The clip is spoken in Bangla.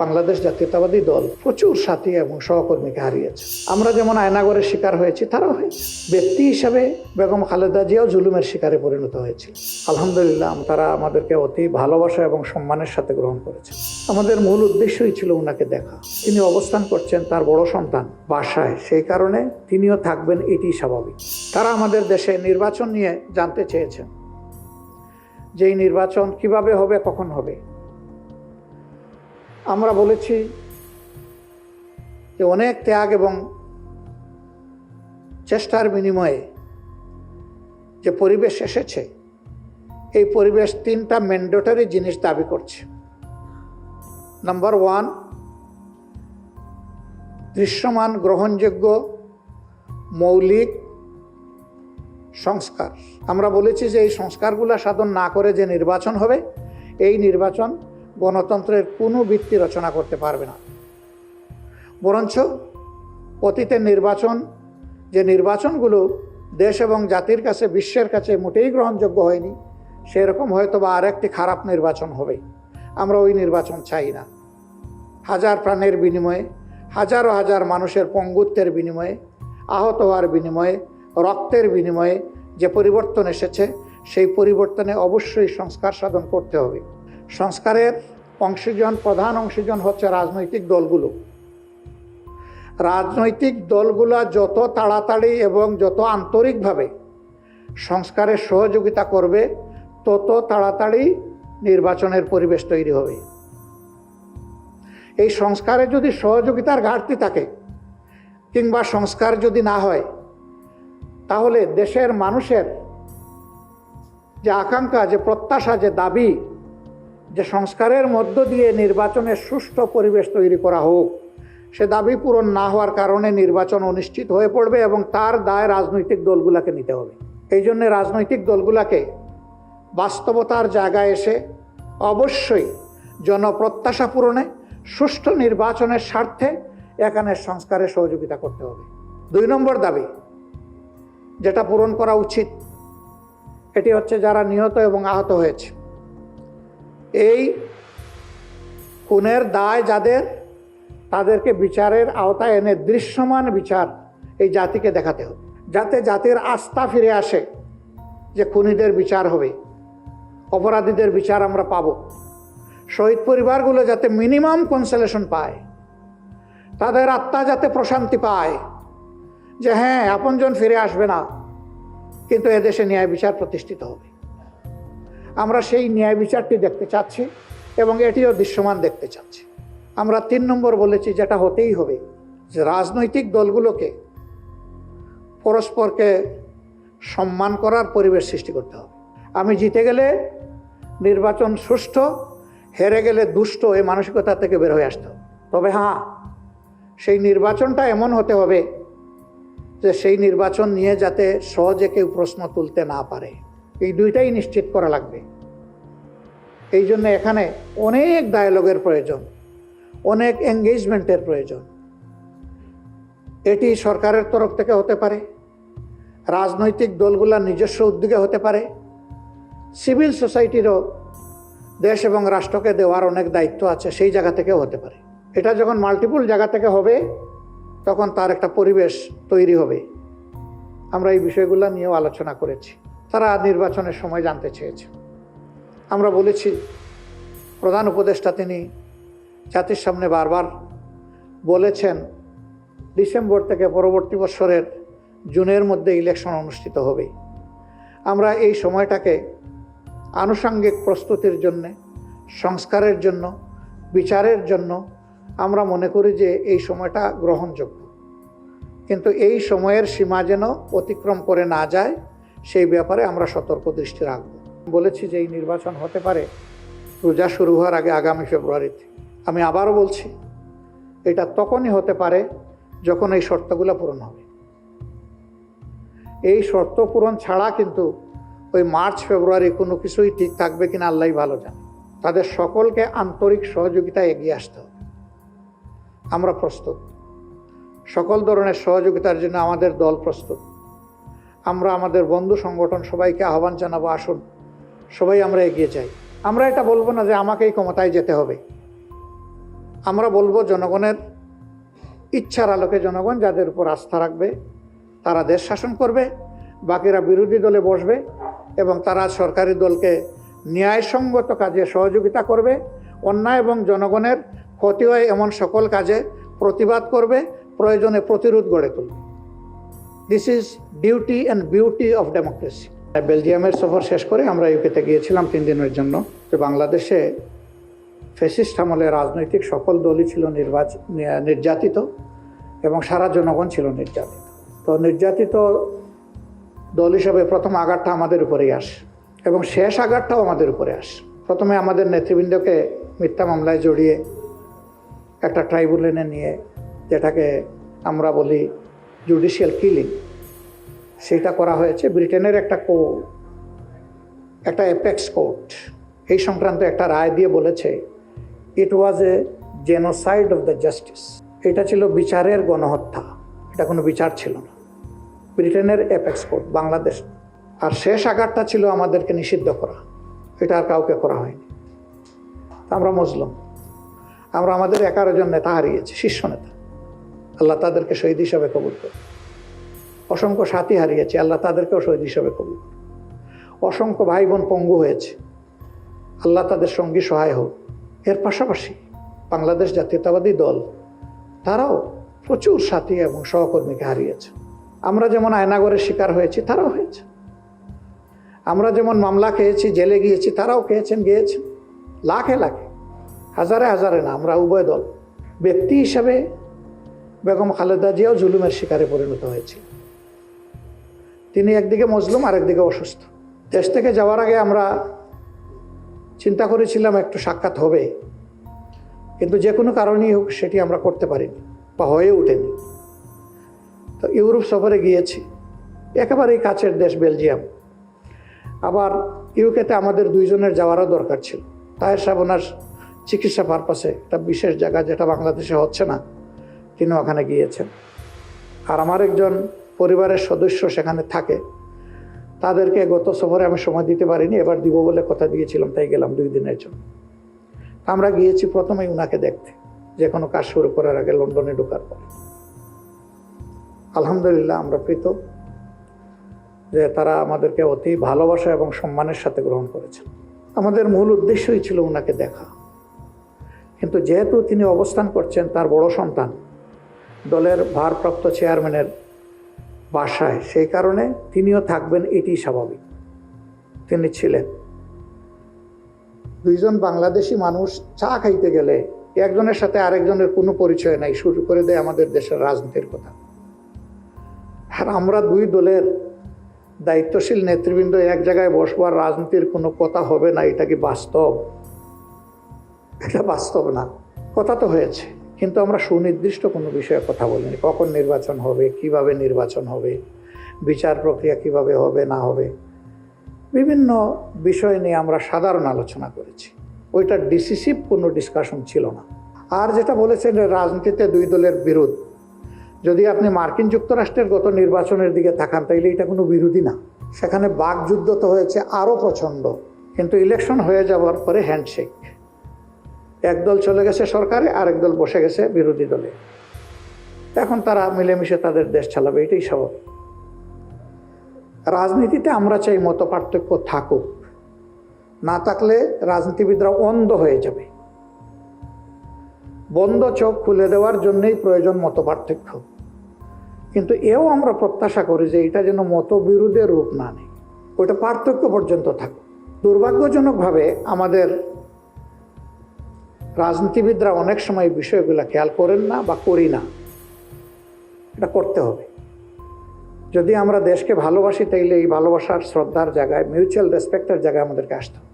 বাংলাদেশ জাতীয়তাবাদী দল প্রচুর সাথী এবং সহকর্মীকে হারিয়েছে। আমরা যেমন আয়নাগরের শিকার হয়েছি, তারাও হয়েছে। ব্যক্তি হিসাবে বেগম খালেদা জিয়াও জুলুমের শিকারে পরিণত হয়েছে আলহামদুলিল্লাহ, তারা আমাদেরকে অতি ভালোবাসা এবং সম্মানের সাথে গ্রহণ করেছে। আমাদের মূল উদ্দেশ্যই ছিল ওনাকে দেখা। তিনি অবস্থান করছেন তার বড় সন্তান বাসায়। সেই কারণে তিনিও থাকবেন এটি স্বাভাবিক। তারা আমাদের দেশে নির্বাচন নিয়ে জানতে চেয়েছেন। যে এই নির্বাচন কীভাবে হবে, কখন হবে আমরা বলেছি যে অনেক ত্যাগ এবং চেষ্টার বিনিময়ে যে পরিবেশ এসেছে, এই পরিবেশ তিনটা ম্যান্ডেটরি জিনিস দাবি করছে। নাম্বার ওয়ান দৃশ্যমান, গ্রহণযোগ্য, মৌলিক সংস্কার। আমরা বলেছি যে এই সংস্কারগুলো সাধন না করে যে নির্বাচন হবে, এই নির্বাচন গণতন্ত্রের কোনো ভিত্তি রচনা করতে পারবে না। বরঞ্চ অতীতের নির্বাচন, যে নির্বাচনগুলো দেশ এবং জাতির কাছে, বিশ্বের কাছে মোটেই গ্রহণযোগ্য হয়নি, সেরকম হয়তো বা আরেকটি খারাপ নির্বাচন হবে। আমরা ওই নির্বাচন চাই না। হাজার প্রাণের বিনিময়ে, হাজারো হাজার মানুষের পঙ্গুত্বের বিনিময়ে, আহত হওয়ার বিনিময়ে, রক্তের বিনিময়ে যে পরিবর্তন এসেছে, সেই পরিবর্তনে অবশ্যই সংস্কার সাধন করতে হবে। সংস্কারের অংশীজন, প্রধান অংশীজন হচ্ছে রাজনৈতিক দলগুলো। রাজনৈতিক দলগুলো যত তাড়াতাড়ি এবং যত আন্তরিকভাবে সংস্কারের সহযোগিতা করবে, তত তাড়াতাড়ি নির্বাচনের পরিবেশ তৈরি হবে। এই সংস্কারে যদি সহযোগিতার ঘাটতি থাকে কিংবা সংস্কার যদি না হয়, তাহলে দেশের মানুষের যে আকাঙ্ক্ষা, যে প্রত্যাশা, যে দাবি যে সংস্কারের মধ্য দিয়ে নির্বাচনের সুষ্ঠু পরিবেশ তৈরি করা হোক, সে দাবি পূরণ না হওয়ার কারণে নির্বাচন অনিশ্চিত হয়ে পড়বে এবং তার দায় রাজনৈতিক দলগুলোকে নিতে হবে। এই জন্যে রাজনৈতিক দলগুলোকে বাস্তবতার জায়গায় এসে অবশ্যই জনপ্রত্যাশা পূরণে সুষ্ঠু নির্বাচনের স্বার্থে এখানে সংস্কারে সহযোগিতা করতে হবে। দুই নম্বর দাবি, যেটা পূরণ করা উচিত, এটি হচ্ছে যারা নিহত এবং আহত হয়েছে। এই খুনের দায় যাদের, তাদেরকে বিচারের আওতায় এনে দৃশ্যমান বিচার এই জাতিকে দেখাতে হবে। যাতে জাতির আস্থা ফিরে আসে যে খুনিদের বিচার হবে, অপরাধীদের বিচার আমরা পাব। শহীদ পরিবারগুলো যাতে মিনিমাম কনসেলেশন পায়, তাদের আত্মা যাতে প্রশান্তি পায় যে হ্যাঁ আপনজন ফিরে আসবে না, কিন্তু এদেশে ন্যায় বিচার প্রতিষ্ঠিত হবে। আমরা সেই ন্যায় বিচারটি দেখতে চাচ্ছি এবং এটিও দৃশ্যমান দেখতে চাচ্ছি। আমরা তিন নম্বর বলেছি যেটা হতেই হবে, যে রাজনৈতিক দলগুলোকে পরস্পরকে সম্মান করার পরিবেশ সৃষ্টি করতে হবে। আমি জিতে গেলে নির্বাচন সুষ্ঠু, হেরে গেলে দুষ্ট এই মানসিকতা থেকে বের হয়ে আসতে তবে হ্যাঁ সেই নির্বাচনটা এমন হতে হবে যে সেই নির্বাচন নিয়ে যাতে সহজে কেউ প্রশ্ন তুলতে না পারে। এই দুইটাই নিশ্চিত করা লাগবে। এই জন্য এখানে অনেক ডায়ালগের প্রয়োজন, অনেক এঙ্গেজমেন্টের প্রয়োজন। এটি সরকারের তরফ থেকে হতে পারে, রাজনৈতিক দলগুলোর নিজস্ব উদ্যোগে হতে পারে সিভিল সোসাইটিরও দেশ এবং রাষ্ট্রকে দেওয়ার অনেক দায়িত্ব আছে সেই জায়গা থেকেও হতে পারে। এটা যখন মাল্টিপুল জায়গা থেকে হবে, তখন তার একটা পরিবেশ তৈরি হবে। আমরা এই বিষয়গুলো নিয়েও আলোচনা করেছি। তারা নির্বাচনের সময় জানতে চেয়েছে। আমরা বলেছি, প্রধান উপদেষ্টা তিনি জাতির সামনে বারবার বলেছেন, ডিসেম্বর থেকে পরবর্তী বছরের জুনের মধ্যে ইলেকশন অনুষ্ঠিত হবে। আমরা এই সময়টাকে আনুষঙ্গিক প্রস্তুতির জন্য, সংস্কারের জন্য, বিচারের জন্য আমরা মনে করি যে এই সময়টা গ্রহণযোগ্য। কিন্তু এই সময়ের সীমা যেন অতিক্রম করে না যায় সেই ব্যাপারে আমরা সতর্ক দৃষ্টি রাখব। বলেছি যে এই নির্বাচন হতে পারে, রোজা শুরু হওয়ার আগে আগামী ফেব্রুয়ারিতে। আমি আবারও বলছি, এটা তখনই হতে পারে যখন এই শর্তগুলো পূরণ হবে। এই শর্ত পূরণ ছাড়া কিন্তু ওই মার্চ, ফেব্রুয়ারি কোনো কিছুই ঠিক থাকবে কিনা আল্লাহ ভালো জানে। তাদের সকলকে আন্তরিক সহযোগিতা এগিয়ে আসতে হবে। আমরা প্রস্তুত। সকল ধরনের সহযোগিতার জন্য আমাদের দল প্রস্তুত। আমরা আমাদের বন্ধু সংগঠন সবাইকে আহ্বান জানাব, আসুন। সবাই আমরা এগিয়ে যাই। আমরা এটা বলব না যে আমাকেই ক্ষমতায় যেতে হবে। আমরা বলব জনগণের ইচ্ছার আলোকে জনগণ যাদের উপর আস্থা রাখবে, তারা দেশ শাসন করবে, বাকিরা বিরোধী দলে বসবে এবং তারা সরকারি দলকে ন্যায়সঙ্গত কাজে সহযোগিতা করবে, অন্যায় এবং জনগণের ক্ষতি হয় এমন সকল কাজে প্রতিবাদ করবে, প্রয়োজনে প্রতিরোধ গড়ে তুলবে। This is duty and beauty of democracy বেলজিয়ামের সফর শেষ করে আমরা ইউকেতে গিয়েছিলাম তিন দিনের জন্য। যে বাংলাদেশে ফেসিস্ট আমলে রাজনৈতিক সকল দলই ছিল নির্বাচন নির্যাতিত এবং সারা জনগণ ছিল নির্যাতিত। তো নির্যাতিত দল হিসাবে প্রথম আঘাতটা আমাদের উপরেই আসে এবং শেষ আঘাতটাও আমাদের উপরে আসে। প্রথমে আমাদের নেতৃবৃন্দকে মিথ্যা মামলায় জড়িয়ে একটা ট্রাইব্যুনালে নিয়ে যেটাকে আমরা বলি জুডিশিয়াল কিলিং সেটা করা হয়েছে ব্রিটেনের একটা কো, একটা অ্যাপেক্স কোর্ট এই সংক্রান্ত একটা রায় দিয়ে বলেছে it was a genocide of the justice এটা ছিল বিচারের গণহত্যা। এটা কোনো বিচার ছিল না। ব্রিটেনের অ্যাপেক্স কোর্ট বাংলাদেশ। আর শেষ আঘাতটা ছিল আমাদেরকে নিষিদ্ধ করা। এটা আর কাউকে করা হয়নি। আমরা মজলুম। আমরা আমাদের এগারো জন নেতা হারিয়েছি, শীর্ষ নেতা। আল্লাহ তাদেরকে শহীদ হিসাবে কবুল করে। অসংখ্য সাথী হারিয়েছে, আল্লাহ তাদেরকেও শহীদ হিসাবে কবুল করে। অসংখ্য ভাই বোন পঙ্গু হয়েছে, আল্লাহ তাদের সঙ্গী সহায় হোক। এর পাশাপাশি বাংলাদেশ জাতীয়তাবাদী দল, তারাও প্রচুর সাথী এবং সহকর্মীকে হারিয়েছে। আমরা যেমন আয়নাগরের শিকার হয়েছি, তারাও হয়েছে। আমরা যেমন মামলা খেয়েছি, জেলে গিয়েছি, তারাও খেয়েছেন, গিয়েছেন। লাখে লাখে, হাজারে হাজারে না, আমরা উভয় দল ব্যক্তি হিসাবে বেগম খালেদা জিয়াও জুলুমের শিকারে পরিণত হয়েছে তিনি একদিকে মজলুম আর একদিকে অসুস্থ। দেশ থেকে যাওয়ার আগে আমরা চিন্তা করেছিলাম একটু সাক্ষাৎ হবে। কিন্তু যে কোনো কারণেই হোক সেটি আমরা করতে পারিনি বা হয়ে ওঠেনি। তো ইউরোপ সফরে গিয়েছি। একেবারেই কাছের দেশ বেলজিয়াম। আবার ইউকেতে আমাদের দুইজনের যাওয়ারও দরকার ছিল। তাহের সাহেব ওনার চিকিৎসা পারপাসে একটা বিশেষ জায়গা যেটা বাংলাদেশে হচ্ছে না। তিনি ওখানে গিয়েছেন। আর আমার একজন পরিবারের সদস্য সেখানে থাকে। তাদেরকে গত সফরে আমি সময় দিতে পারিনি, এবার দিব বলে কথা দিয়েছিলাম, তাই গেলাম দুই দিনের জন্য। আমরা গিয়েছি প্রথমেই উনাকে দেখতে, যে কোনো কাজ শুরু করার আগে লন্ডনে ঢোকার পর। আলহামদুলিল্লাহ আমরা প্রীত যে তারা আমাদেরকে অতি ভালোবাসা এবং সম্মানের সাথে গ্রহণ করেছেন। আমাদের মূল উদ্দেশ্যই ছিল উনাকে দেখা। কিন্তু যেহেতু তিনি অবস্থান করছেন তার বড় সন্তান দলের ভারপ্রাপ্ত চেয়ারম্যানের বাসায়। সেই কারণে তিনিও থাকবেন এটি স্বাভাবিক। তিনি ছিলেন। দুইজন বাংলাদেশি মানুষ চা খাইতে গেলে একজনের সাথে আরেকজনের কোনো পরিচয় নাই, শুরু করে দেয় আমাদের দেশের রাজনীতির কথা। আর আমরা দুই দলের দায়িত্বশীল নেতৃবৃন্দ এক জায়গায় বসবার রাজনীতির কোনো কথা হবে না, এটা কি বাস্তব? এটা বাস্তব না। কথা তো হয়েছে। কিন্তু আমরা সুনির্দিষ্ট কোনো বিষয়ে কথা বলিনি। কখন নির্বাচন হবে, কীভাবে নির্বাচন হবে, বিচার প্রক্রিয়া কীভাবে হবে, না হবে। বিভিন্ন বিষয় নিয়ে আমরা সাধারণ আলোচনা করেছি। ওইটা ডিসিসিভ কোনো ডিসকাশন ছিল না। আর যেটা বলেছেন রাজনীতিতে দুই দলের বিরোধ। যদি আপনি মার্কিন যুক্তরাষ্ট্রের গত নির্বাচনের দিকে তাকান, তাইলে এটা কোনো বিরোধী না। সেখানে বাকযুদ্ধ তো হয়েছে আরও প্রচণ্ড। কিন্তু ইলেকশন হয়ে যাওয়ার পরে হ্যান্ডশেক একদল চলে গেছে সরকারে, আরেক দল বসে গেছে বিরোধী দলে। এখন তারা মিলেমিশে তাদের দেশ চালাবে, এটাই স্বাভাবিক। রাজনীতিতে আমরা চাই মত পার্থক্য থাকুক। না থাকলে রাজনীতিবিদরা অন্ধ হয়ে যাবে। বন্ধ চোখ খুলে দেওয়ার জন্যই প্রয়োজন মত পার্থক্য কিন্তু এও আমরা প্রত্যাশা করি যে এটা যেন মতবিরোধের রূপ না নেয়। ওইটা পার্থক্য পর্যন্ত থাকুক। দুর্ভাগ্যজনকভাবে আমাদের রাজনীতিবিদরা অনেক সময় বিষয়গুলো খেয়াল করেন না বা করি না। এটা করতে হবে। যদি আমরা দেশকে ভালোবাসি, তাইলে এই ভালোবাসার, শ্রদ্ধার জায়গায় মিউচুয়াল রেসপেক্টের জায়গায় আমাদেরকে আসতে হবে।